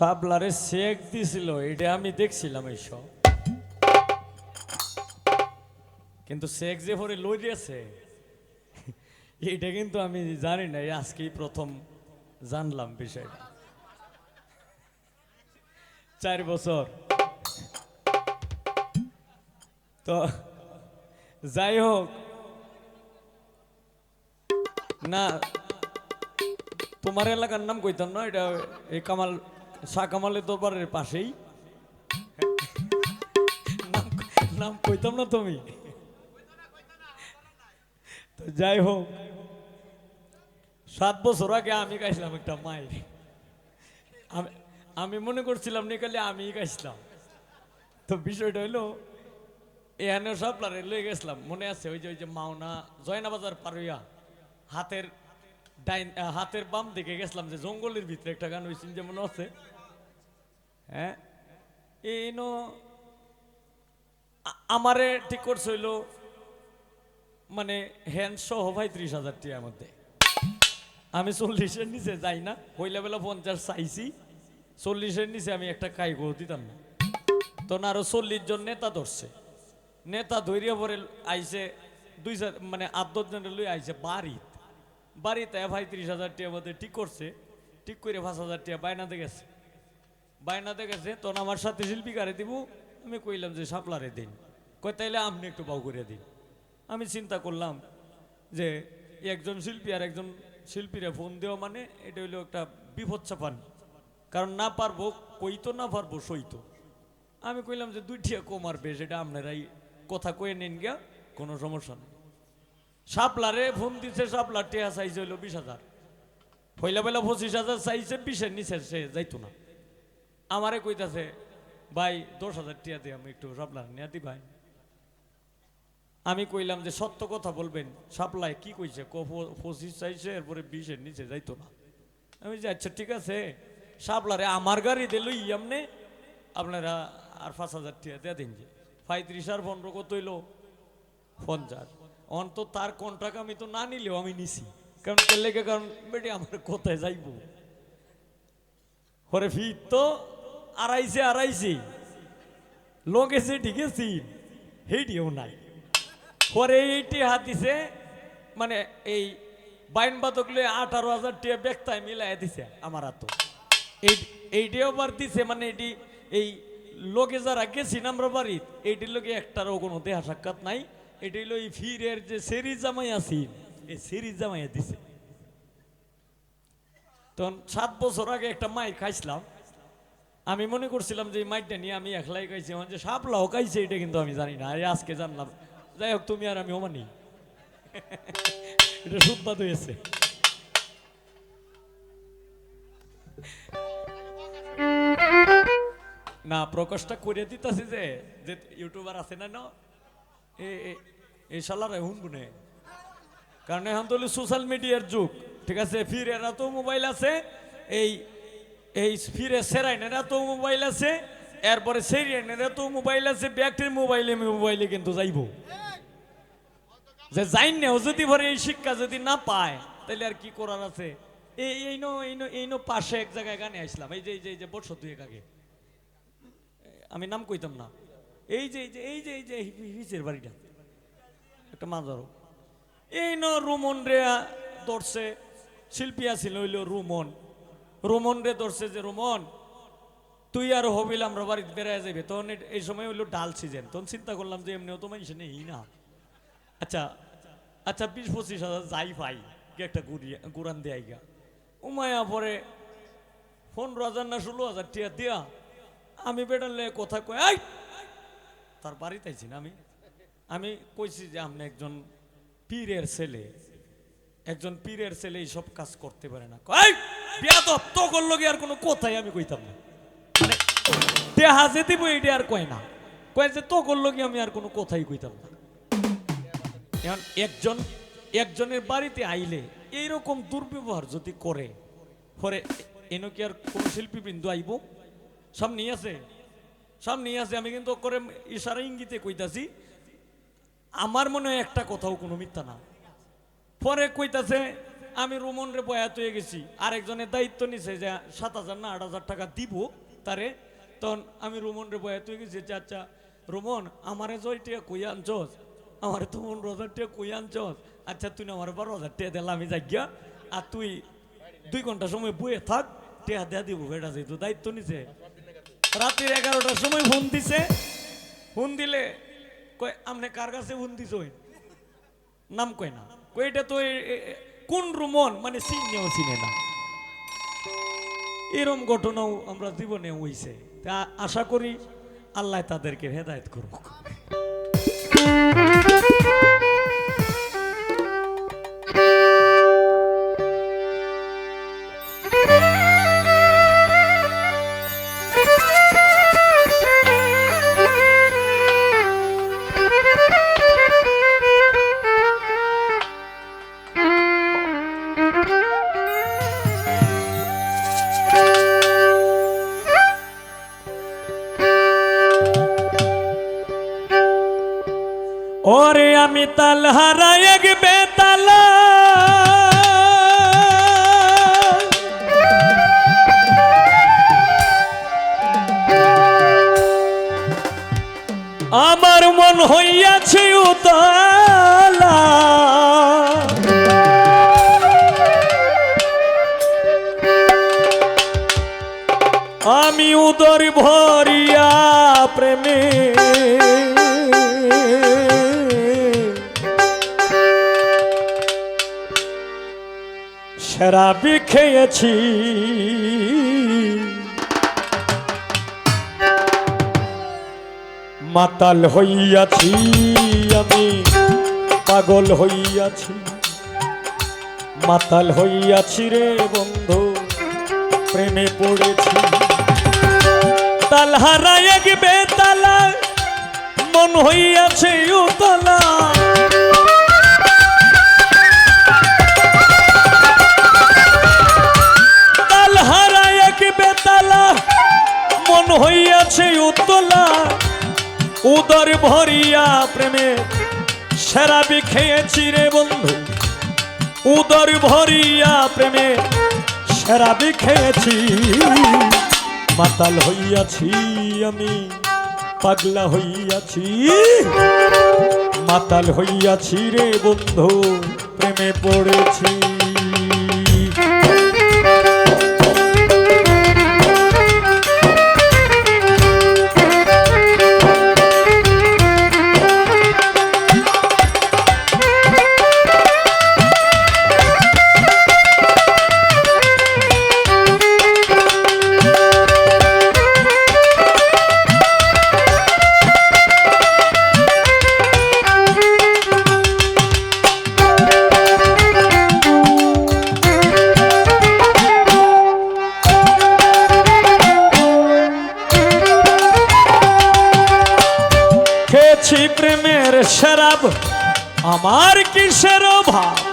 সাবলারে shake দিছিল, এটা আমি দেখছিলাম এই এইসব। কিন্তু শেক যে পরে লই দিয়েছে, এটা কিন্তু আমি জানি না আজকেই প্রথম জানলাম বিষয়টা। চার বছর। তো, যাই হোক, না, তোমার এলাকার নাম কইতাম না, এটা এই কামাল শাহ কামালের দরবারের পাশেই। নাম কইতাম না তুমি? তো যাই হোক, সাত বছর আগে আমি গাইছিলাম একটা মায়ের। আমি মনে করছিলাম নিকালে আমি গাইছিলাম। তো বিষয়টা হইল এখানে সাপলারে লয়ে গেছিলাম। মনে আছে ওই যে ওই যে মাওনা জয়নাবাজার পারুইয়া হাতের ডাইন হাতের বাম দিকে গেছিলাম যে জঙ্গলের ভিতরে একটা গান হয়েছিল যেমন আছে। হ্যাঁ? এই আমারে ঠিক করছে হইল মানে হ্যান্ড সহ ভাই ত্রিশ হাজার টিয়ার মধ্যে। আমি চল্লিশের নিচে যাই না, হইলে বেলা পঞ্চাশ চাইছি। চল্লিশের নিচে আমি একটা কাই গো দিতাম না। তখন আরও চল্লিশ জন নেতা ধরছে। নেতা ধরিয়া পরে আইসে দুই মানে আট দশ জনের লই আইসে বাড়িত বাড়িতে ভাই ত্রিশ হাজার টিয়ার মধ্যে ঠিক করছে, ঠিক করে পাঁচ হাজার টিয়া বাইনাতে গেছে। বাইনাতে গেছে, তখন আমার সাথে শিল্পীকারে দিব, আমি কইলাম যে সাপলারে দিন। কই তাইলে আপনি একটু বাউ করে দিন। আমি চিন্তা করলাম যে একজন শিল্পী আর একজন শিল্পীরা ফোন দেওয়া মানে এটা হইল একটা বিপদ চাপান। কারণ না পারব, কইতো না পারব, সইতো। আমি কইলাম যে দুইটিয়া কমার বেশ, এটা আপনারাই কথা কয়ে নিন গিয়া, কোনো সমস্যা নেই। সাপলারে ফোন দিছে সাপলার টিয়া চাইছে হইল বিশ হাজার। পয়লা বেলা পঁচিশ হাজার চাইছে বিশের নিচে সে যাইতো না। আমারে কইতাছে, ভাই, দশ হাজার টিয়া দিয়ে আমি একটু সাপলার নিয়ে ভাই আমি কইলাম যে, সত্য কথা বলবেন সাপ্লাই কি কইছে? ক পঁচিশ চাইছে এরপরে বিশের নিচে যাইতো না। আমি যে আচ্ছা ঠিক আছে। সাপলারে আমার গাড়ি দিল ইয়ামনে আপনারা আর পাঁচ হাজার টিয়া দিয়ে দিন যে। পঁয়ত্রিশ আর পনেরো কত হইল? পঞ্চাশ। অন্ত তার কন্ট্রাক্ট আমি তো না নিলেও আমি নিছি। কারণ লেগে কারণ, বেটি, আমার কোথায় যাইব? পরে ফির তো আড়াইছে আড়াইছে। লগেছে ঠিক আছে সেইটিও নাই। পরে এইটি হাত দিছে মানে এই বাইন বাদক লয়ে আঠারো হাজার টিয়া বেগতায় মিলাই দিছে আমার হাত। এই, এইটিও বার দিছে মানে এটি এই লোকে যারা গেছি আমরা বাড়ির এইটির লোকে একটারও কোনো দেহা সাক্ষাৎ নাই। এটি হলো এই ফিরের যে সেরি জামাই আছি, এই সেরি জামাইয়া দিছে। তখন সাত বছর আগে একটা মাই খাইছিলাম। আমি মনে করছিলাম যে মাইটটা নিয়ে আমি একলাই খাইছি মানে যে সাপলাও খাইছে এটা কিন্তু আমি জানি না এই আজকে জানলাম। যাই হোক, তুমি আর আমি ওমানি এটা সুদবাদ হয়েছে। না, প্রকাশটা করে দিতেছি যে ইউটিউবার আছে না? এই শালার হুন গুনে কারণ এখন তো সোশ্যাল মিডিয়ার যুগ। ঠিক আছে, ফির এরা তো মোবাইল আছে, এই এই ফিরে সেরাইনেরা তো মোবাইল আছে, এরপরে সেরিয়ানেরা তো মোবাইল আছে ব্যাগটির মোবাইলে মোবাইলে কিন্তু যাইব। যে যাই না যদি ভরে এই শিক্ষা যদি না পায় তাহলে আর কি করার আছে? এই এই নো এই নো এই নো পাশে এক জায়গায় গানে আসলাম, এই যে এই যে বছর দুয়েক আগে। আমি নাম কইতাম না। এই যে এই যে এই যে এই যে হিচের বাড়িটা একটা মাজারও এই ন রুমন রে ধরছে শিল্পী আছিল হইল রুমন রুমন রে ধরছে যে রুমন তুই আর হবিল আমরা বাড়িতে বেড়ায় যাবে তখন এই সময় হইল ডাল সিজন তখন চিন্তা করলাম যে এমনিও তো মানুষ নেই না আচ্ছা আচ্ছা বিশ পঁচিশ হাজার যাই পাই একটা গুড়িয়া গুড়ান দেয় গা উমায়া পরে পনেরো হাজার না ষোলো হাজার টিয়া দিয়া আমি বেটালে কথা কয় তার বাড়িতে আইছি আমি। আমি কইছি যে আপনি একজন পীরের ছেলে। একজন পীরের ছেলে এইসব কাজ করতে পারে না। কই বিয়া তো তো করল আর কোনো কথাই আমি কইতাম না। মানে দেহা যে দিব এইটা আর কয় না। কয় যে তো করল আমি আর কোনো কথাই কইতাম না। এখন একজন, একজনের বাড়িতে আইলে এইরকম দুর্ব্যবহার যদি করে, পরে এনো কি আর কোন শিল্পীবৃন্দ আইব? সামনেই আছে? সামনেই আছে, আমি কিন্তু করে ইশারা ইঙ্গিতে কইতাছি, আমার মনে হয় একটা কথাও কোনো মিথ্যা না। পরে কইতাছে, আমি রুমন রে বয়াত হয়ে গেছি, আরেকজনের দায়িত্ব নিছে যে সাত হাজার না আট হাজার টাকা দিব তারে। তখন আমি রুমন রে বয়াত হয়ে গেছি, যে আচ্ছা রোমন, আমারে জয়টিয়া কই আনছস? আমারে তো মন হাজার টাকা কই আনছস? আচ্ছা তুই আমার বারো হাজার টাকা দিলাম আমি যাইয়া আর তুই দুই ঘণ্টা সময় বয়ে থাক টেয়া দেয়া দিব বেটা যেহেতু দায়িত্ব নিছে। রাত্রির এগারোটার সময় ফোন দিছে। ফোন দিলে কয়, আপনি কার কাছে ফোন দিছ নাম কয় না। কই এটা তো কোন রুমন? মানে চিনেও চিনে না এরম ঘটনাও আমরা জীবনে হইছে। তা আশা করি আল্লাহ তাদেরকে হেদায়েত করুক। আমি এক বেতালা। আমার মন হইয়াছে উতালা। আমি উদর ভরিয়া শরাবি খেয়েছি। মাতাল হইয়াছি আমি, পাগল হইয়াছি। মাতাল হইয়াছি রে বন্ধু, প্রেমে পড়েছি। তাল হারায় বেতালা মন হইয়াছে উতলা হইয়াছে উতলা উদর ভরিয়া প্রেমে। সেরাবি খেয়েছি রে বন্ধু, উদর ভরিয়া প্রেমে। সেরাবি খেয়েছি, মাতাল হইয়াছি আমি, পাগলা হইয়াছি। মাতাল হইয়াছি রে বন্ধু, প্রেমে পড়েছি। আমার কিসের অভাব?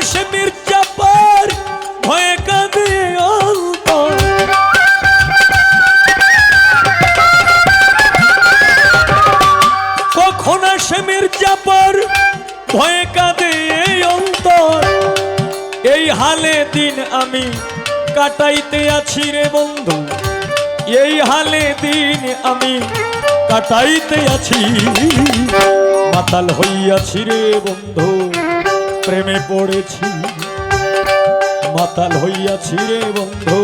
কখন আসে মির্জাপার ভয়ে কাঁদে অন্তর। কখন আসে মির্জাপার ভয়ে কাঁদে এই অন্তর। এই হালে দিন আমি কাটাইতে আছি রে বন্ধু। এই হালে দিন আমি কাটাইতে আছি। মাতাল হইয়াছি রে বন্ধু। প্রেমে পড়েছি। মাতাল হইয়াছি রে বন্ধু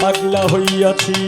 পাগলা হইয়াছি।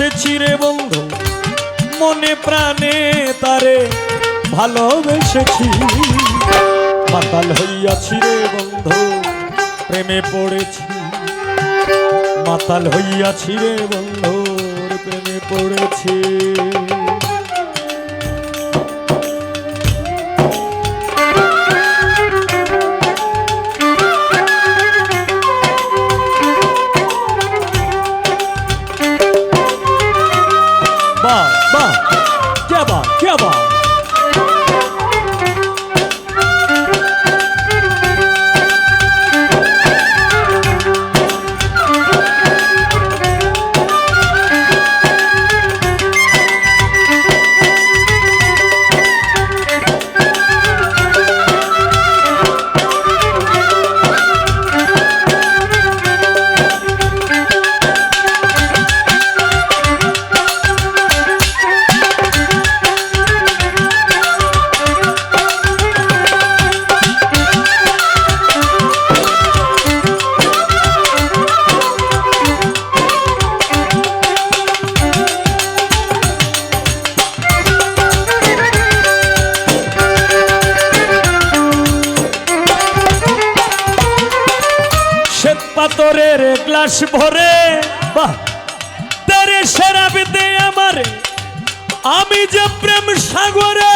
ভালোবেসেছি রে বন্ধু, মনে প্রাণে তারে ভালোবেসেছি। মাতাল হইয়াছি রে বন্ধু, প্রেমে পড়েছি। মাতাল হইয়াছি রে বন্ধু, প্রেমে পড়েছি। গ্লাস ভরে তারে সেরাবি দে আমার। আমি যে প্রেম সাগরে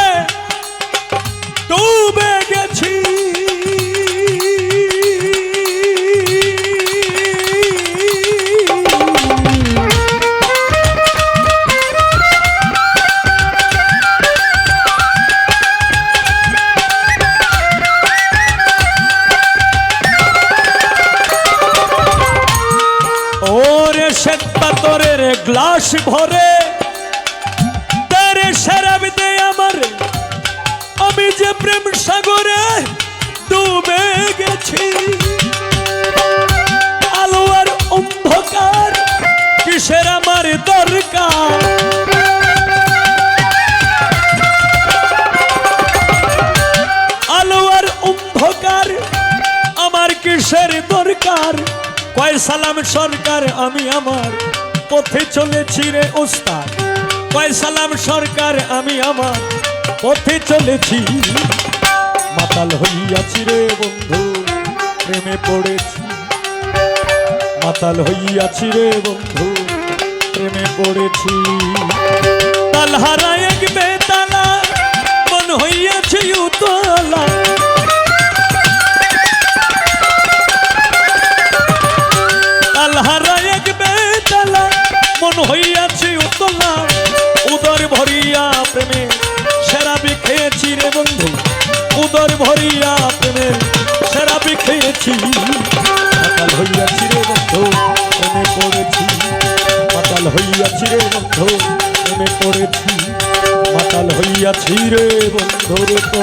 সাগরে ডুবে গেছি। আলো আর অন্ধকার, কিসের আমার দরকার? আলো আর অন্ধকার, আমার কিসের দরকার? কয় সালাম সরকার, আমি আমার পথে চলেছি রে ওস্তাদ। কয় সালাম সরকার, আমি আমার পথে চলেছি। মাতাল হইয়াছি রে বন্ধু, প্রেমে পড়েছি। মাতাল হইয়াছি রে বন্ধু, প্রেমে পড়েছি। তালহারা এক বেতালা, মন হইয়াছে উতলা। তালহারা এক বেতালা, মন হইয়াছে উতলা। উদর ভরিয়া খেয়েছি মাতাল হইয়াছি রে বন্ধু, প্রেমে পড়েছি মাতাল হইয়াছি রে বন্ধু, প্রেমে পড়েছি মাতাল হইয়াছি রে বন্ধুর তো।